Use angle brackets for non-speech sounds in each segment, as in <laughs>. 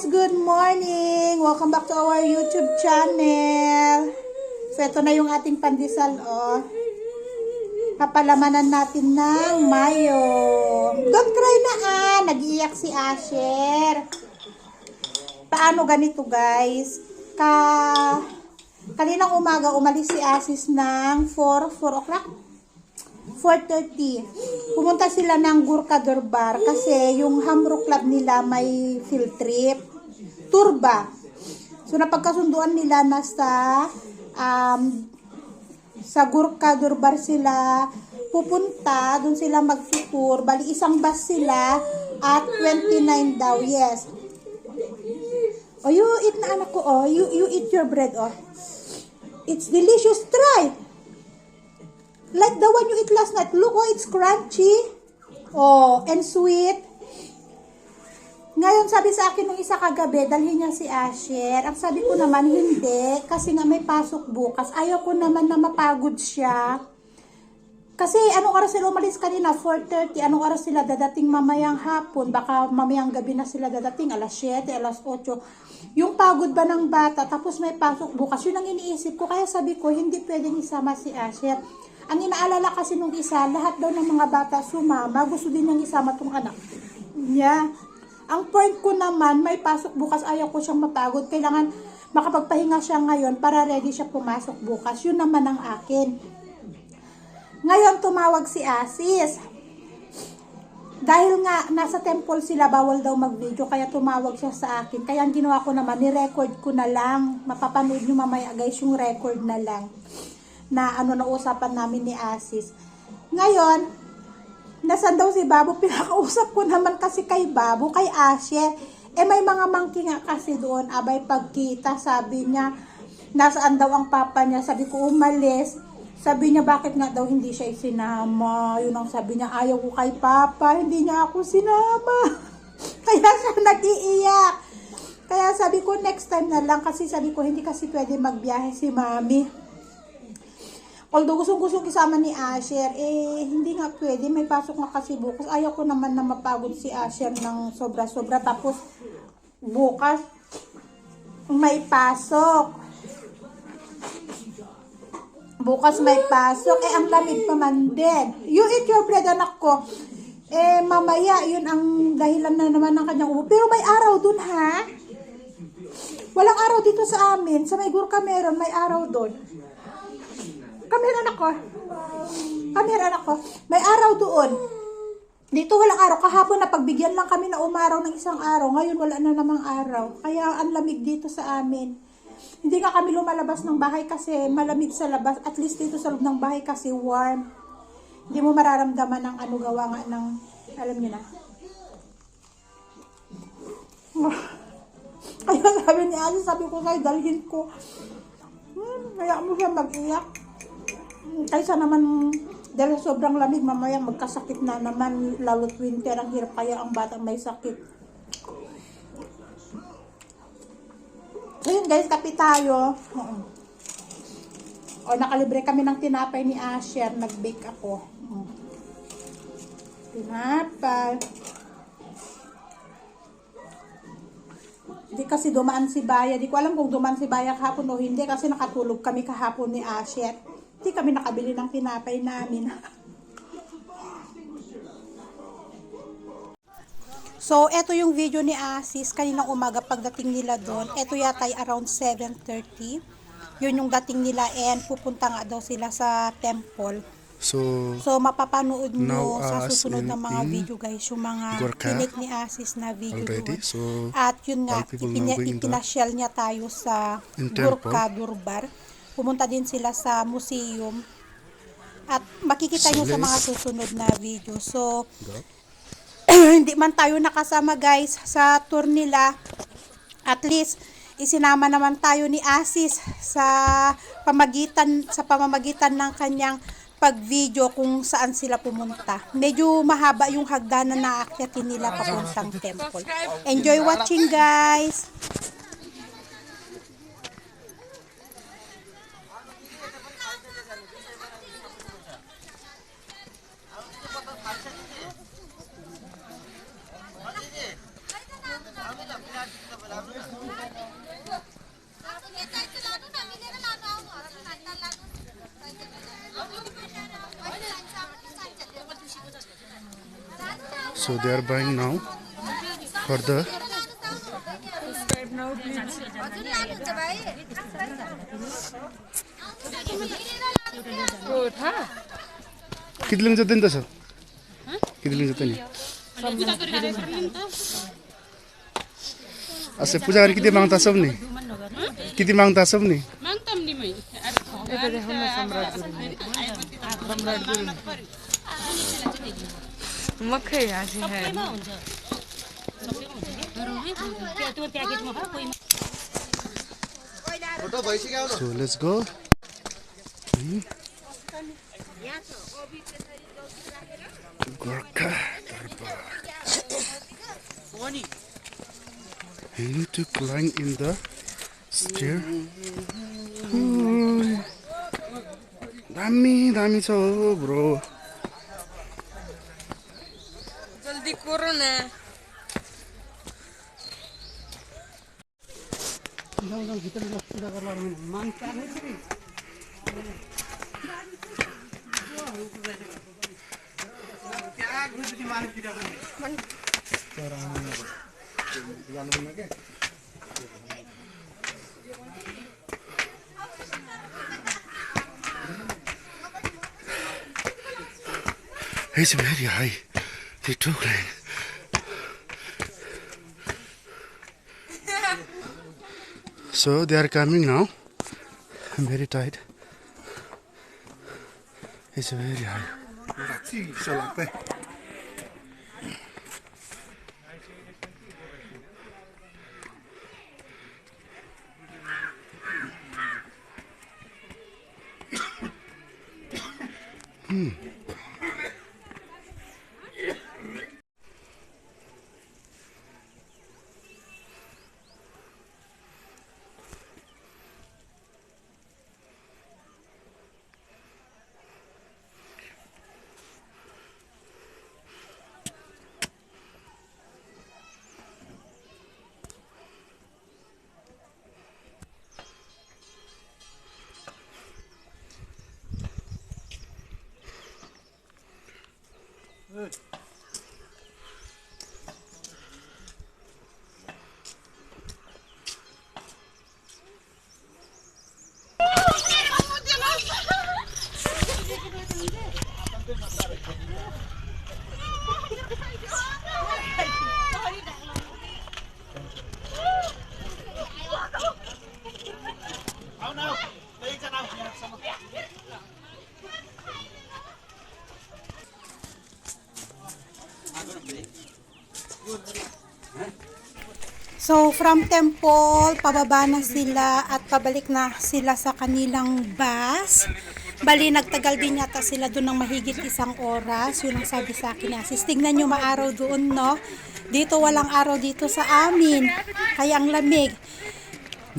guys! Good morning! Welcome back to our YouTube channel. So, ito na yung ating pandesal, oh. Papalamanan natin ng mayo. Don't cry na, ah! Nag-iiyak si Asher. Paano ganito, guys? Ka... Kaninang umaga, umalis si Asis ng 4, 4 o'clock? 4.30. Pumunta sila ng Gurkha Durbar kasi yung Hamro Club nila may field trip. Tour ba? So napagkasunduan nila na sa um, sa Gurkha Durbar sila pupunta, doon sila mag-tour. Bali isang bus sila at 29 daw, yes. Oh, you eat na anak ko, oh. You, you eat your bread, oh. It's delicious. Try. Like the one you eat last night. Look, oh, it's crunchy. Oh, and sweet. Ngayon, sabi sa akin nung isa kagabi, dalhin niya si Asher. Ang sabi ko naman, hindi. Kasi nga may pasok bukas. Ayaw ko naman na mapagod siya. Kasi anong oras sila umalis kanina? 4.30. Anong oras sila dadating mamayang hapon? Baka mamayang gabi na sila dadating. Alas 7, alas 8. Yung pagod ba ng bata, tapos may pasok bukas. Yun ang iniisip ko. Kaya sabi ko, hindi pwedeng isama si Asher. Ang inaalala kasi nung isa, lahat daw ng mga bata sumama. Gusto din niyang isama tong anak niya. Ang point ko naman, may pasok bukas. Ayaw ko siyang mapagod. Kailangan makapagpahinga siya ngayon para ready siya pumasok bukas. Yun naman ang akin. Ngayon tumawag si Asis. Dahil nga nasa temple sila, bawal daw mag-video, kaya tumawag siya sa akin. Kaya ang ginawa ko naman, ni-record ko na lang. Mapapanood nyo mamaya guys yung record na lang. Na ano na usapan namin ni Asis. Ngayon, nasan daw si Babu? Pinakausap ko naman kasi kay Babu, kay Asher. Eh may mga monkey nga kasi doon, abay pagkita, sabi niya, nasaan daw ang papa niya, sabi ko umalis. Sabi niya, bakit nga daw hindi siya isinama? Yun ang sabi niya, ayaw ko kay Papa, hindi niya ako sinama. <laughs> Kaya siya nag-iiyak. Kaya sabi ko, next time na lang, kasi sabi ko, hindi kasi pwede magbiyahe si Mami. Although gustong gustong isama ni Asher, eh, hindi nga pwede, may pasok nga kasi bukas. Ayaw ko naman na mapagod si Asher ng sobra-sobra. Tapos, bukas, may pasok. Bukas may pasok. Eh, ang lamig pa man din. You eat your bread, anak ko. Eh, mamaya, yun ang dahilan na naman ng kanyang ubo. Pero may araw dun, ha? Walang araw dito sa amin. Sa may Gurka meron, may araw dun. Come here, anak ko. Come here, ko. May araw doon. Dito walang araw. Kahapon na pagbigyan lang kami na umaraw ng isang araw. Ngayon wala na namang araw. Kaya ang lamig dito sa amin. Hindi nga kami lumalabas ng bahay kasi malamig sa labas. At least dito sa loob ng bahay kasi warm. Hindi mo mararamdaman ng ano gawa nga ng, alam niyo na. <laughs> Kaya sabi ni Alice, sabi ko sa'yo, dalhin ko. Hmm, kaya mo siya mag-iyak. Kaysa naman, dahil sobrang lamig, mamaya magkasakit na naman, lalo't winter, ang hirap kaya ang batang may sakit. So yun guys, kape tayo. O nakalibre kami ng tinapay ni Asher, nag-bake ako. Tinapay. Hindi kasi dumaan si Baya. Di ko alam kung dumaan si Baya kahapon o hindi kasi nakatulog kami kahapon ni Asher. Hindi kami nakabili ng tinapay namin. So, eto yung video ni Asis kaninang umaga pagdating nila doon. Eto yata ay around 7.30. Yun yung dating nila and pupunta nga daw sila sa temple. So, So, mapapanood nyo Now, sa us susunod na mga video guys, yung mga tinik ni Asis na video already. doon. So, At yun nga, ipina- ipinasyal niya tayo sa. Gurkha Durbar. Pumunta din sila sa museum. At makikita nyo sa mga susunod na video. So, <clears throat> hindi man tayo nakasama guys sa tour nila. At least, isinama naman tayo ni Asis sa pamagitan sa pamamagitan ng kanyang pag-video kung saan sila pumunta. Medyo mahaba yung hagdanan na aakyatin nila papuntang temple. Enjoy watching guys! So they are buying now for the किती लिंग जाते तसं किती लिंग जाते असं पूजा किती मागता सब नाही किती मागता सब नाही Mantap मकै हासिरा है इन द स्टेट दामी दामी छ हो bro जल्दी करो ना It's very high. They took climb. So they are coming now. I'm very tired. It's very high. Good. So, from temple, pababa na sila at pabalik na sila sa kanilang bus. Bali, nagtagal din yata sila doon ng mahigit isang oras. Yun ang sabi sa akin ni Asis. Tignan nyo maaraw doon, no? Dito walang araw dito sa amin. Kaya ang lamig.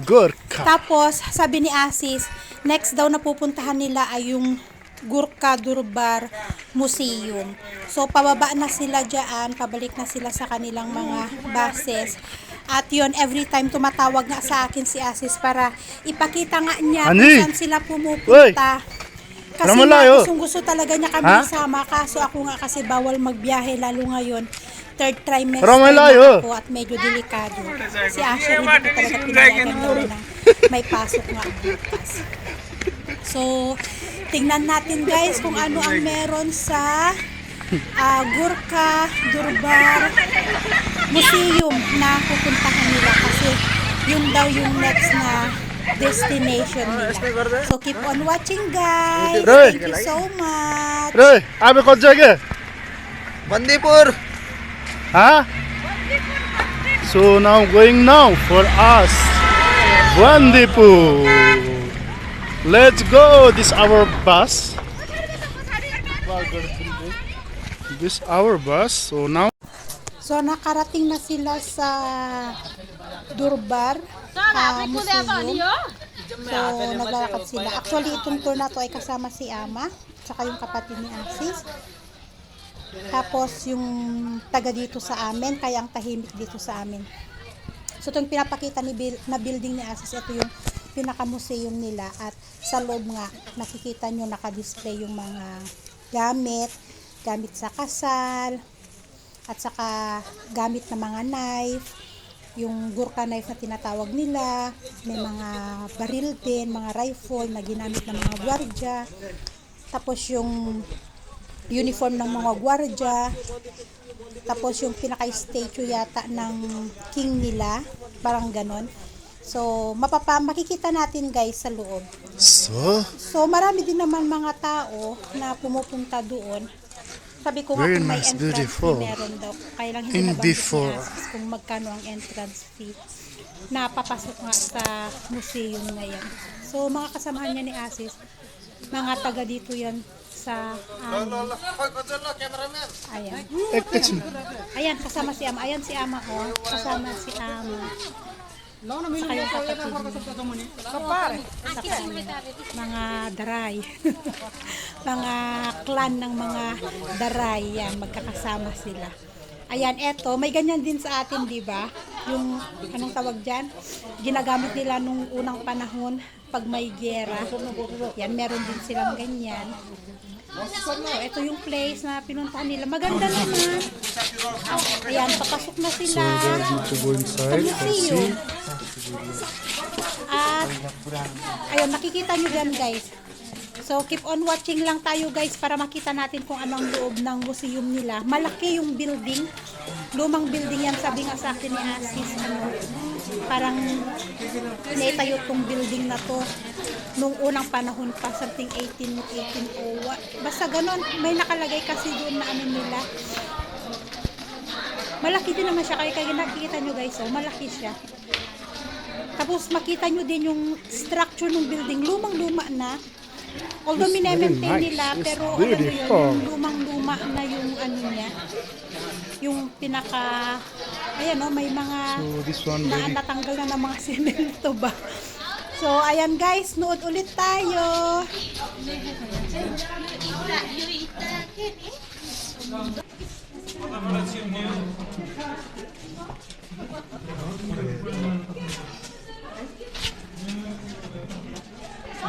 Gorkha. Tapos, sabi ni Asis, next daw na pupuntahan nila ay yung Gurkha Durbar Museum. So, pababa na sila dyan, pabalik na sila sa kanilang mga buses. At yun, every time tumatawag nga sa akin si Asis para ipakita nga niya Ani? kung saan sila pumupunta. Kasi Alam mo nga, layo. gustong gusto talaga niya kami Ha? isama. Kaso ako nga kasi bawal magbiyahe, lalo ngayon. Third trimester Alam mo na layo. ako at medyo delikado. Si Asher hindi ko talaga pinayagan gawin ng may pasok nga bukas. So, Tingnan natin guys kung ano ang meron sa uh, Gurkha Durbar Museum na pupuntahan nila kasi yun daw yung next na destination nila. So keep on watching guys. Thank you so much. Roy, abi kon jage? Bandipur. Ha? So now going now for us. Bandipur. Let's go. This our bus. This our bus. So now So, nakarating na sila sa Durbar ah, Museum. So, naglalakad sila. Actually, itong tour na to ay kasama si Ama, tsaka yung kapatid ni Asis. Tapos, yung taga dito sa amin, kaya ang tahimik dito sa amin. So, itong pinapakita ni na building ni Asis, ito yung pinaka-museum nila. At sa loob nga, nakikita nyo nakadisplay yung mga gamit, gamit sa kasal, at saka gamit na mga knife, yung gurkha knife na tinatawag nila, may mga baril din, mga rifle na ginamit ng mga gwardya, tapos yung uniform ng mga gwardya, tapos yung pinaka-statue yata ng king nila, parang ganon. So, mapapa makikita natin guys sa loob. So, So, marami din naman mga tao na pumupunta doon. Sabi ko nga Very kung may nice, entrance beautiful. fee meron daw. Kaya lang hindi In nabanggit before. ni Asis kung magkano ang entrance fee. Napapasok nga sa museum na yan. So, mga kasamahan niya ni Asis, mga taga dito yan sa amin. Ayan. eh, Ayan, kasama si Ama. Ayan si Ama, oh. Kasama si Ama. Mga daray. <laughs> mga clan ng mga daray. Yan, magkakasama sila. Ayan, eto, may ganyan din sa atin, di ba? Yung, anong tawag dyan? Ginagamit nila nung unang panahon pag may gera. Yan, meron din silang ganyan. So, ito yung place na pinuntahan nila. Maganda naman. Ayan, papasok na sila to go sa inside and museum. At, ayun, nakikita nyo dyan guys. So, keep on watching lang tayo guys para makita natin kung ano ang loob ng museum nila. Malaki yung building. Lumang building yan, sabi nga sa akin ni Asis. Ano, parang naitayo tong building na to nung unang panahon pa, something 18, 1801. Basta ganon, may nakalagay kasi doon na ano nila. Malaki din naman siya, kaya kaya nakikita nyo guys, oh, malaki siya. Tapos makita nyo din yung structure ng building, lumang-luma na. Although minemaintain nice. nila, It's pero alam nyo yun, lumang-luma na yung ano niya. Yung pinaka, ayan o, may mga So, this one na natanggal na ng mga <laughs> semento ba. So, ayan guys, nood ulit tayo.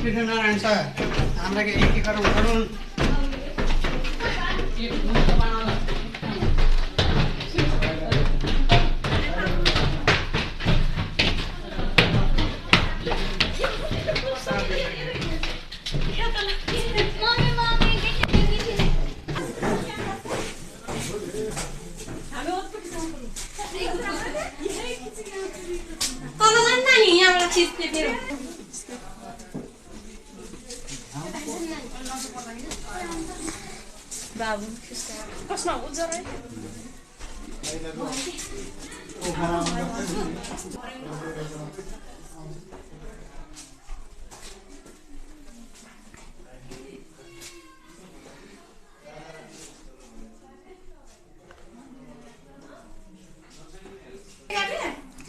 भाइ यही पृथ्वीनारायण छ हामीलाई एक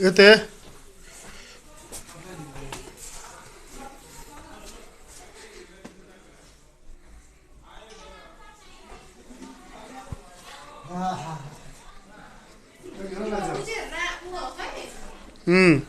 Ito eh. Hmm.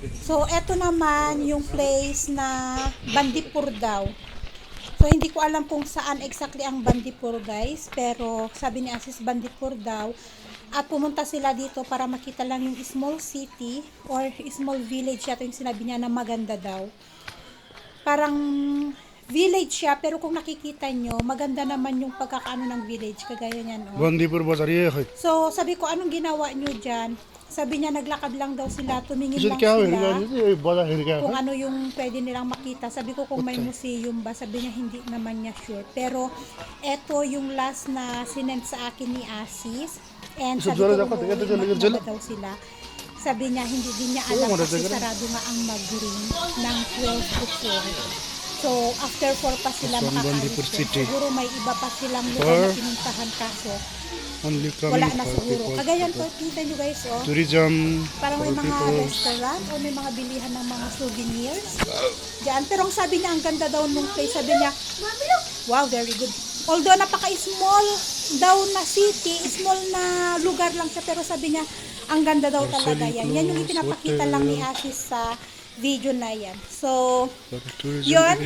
So, eto naman yung place na Bandipur daw. So, hindi ko alam kung saan exactly ang Bandipur, guys. Pero, sabi ni Asis Bandipur daw. At pumunta sila dito para makita lang yung small city or small village. Ito yung sinabi niya na maganda daw. Parang village siya, pero kung nakikita nyo, maganda naman yung pagkakaano ng village, kagaya niyan. Oh. Bandipur ba sariye? So, sabi ko, anong ginawa nyo dyan? Sabi niya naglakad lang daw sila, tumingin lang sila. Kung ano yung pwede nilang makita. Sabi ko kung may museum ba, sabi niya hindi naman niya sure. Pero eto yung last na sinend sa akin ni Asis. And sabi ko kung uuwi daw sila. Sabi niya hindi din niya alam kasi sarado nga ang mag ng 12 to 4. So, after 4 pa sila makakaalis. Bandipur. City. Siguro may iba pa silang lugar na Or- pinuntahan kaso only wala coming na for siguro. people Kagayan ko, kita nyo guys, oh. tourism Parang may for mga people restaurant o may mga bilihan ng mga souvenirs. Diyan. Pero ang sabi niya, ang ganda daw nung place. Sabi niya, wow, very good. Although napaka-small daw na city, small na lugar lang siya. Pero sabi niya, ang ganda daw talaga yan. Yan yung ipinapakita lang ni Asis sa video na yan. So, Yun.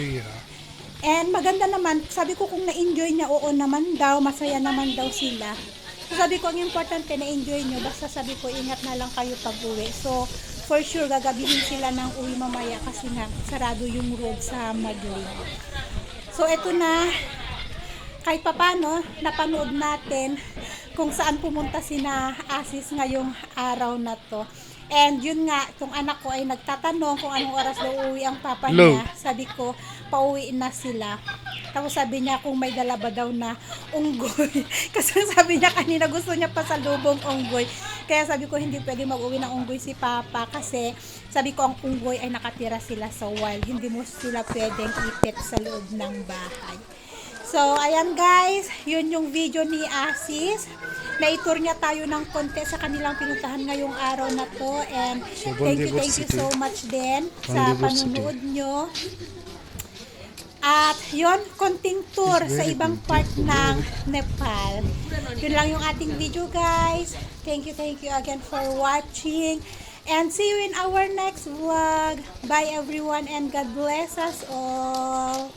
And maganda naman, sabi ko kung na-enjoy niya, oo naman daw, masaya naman daw sila. So sabi ko, ang importante na-enjoy nyo, basta sabi ko, ingat na lang kayo pag uwi. So, for sure, gagabihin sila ng uwi mamaya kasi nga, sarado yung road sa Magling. So, eto na, kahit papano, napanood natin kung saan pumunta si na Asis ngayong araw na to. And yun nga, itong anak ko ay nagtatanong kung anong oras daw uuwi ang papa niya. Sabi ko, pauwi na sila. Tapos sabi niya kung may dala ba daw na unggoy. <laughs> Kasi sabi niya kanina gusto niya pa sa lubong unggoy. Kaya sabi ko hindi pwede mag-uwi ng unggoy si Papa kasi sabi ko ang unggoy ay nakatira sila sa wild. Hindi mo sila pwedeng ipit sa loob ng bahay. So, ayan guys, yun yung video ni Asis. Naitour niya tayo ng konti sa kanilang pinuntahan ngayong araw na to. And So, thank you, thank you so much din sa panunood nyo. At yon konting tour sa ibang part ng Nepal. Yun lang yung ating video guys. Thank you, thank you again for watching. And see you in our next vlog. Bye everyone and God bless us all.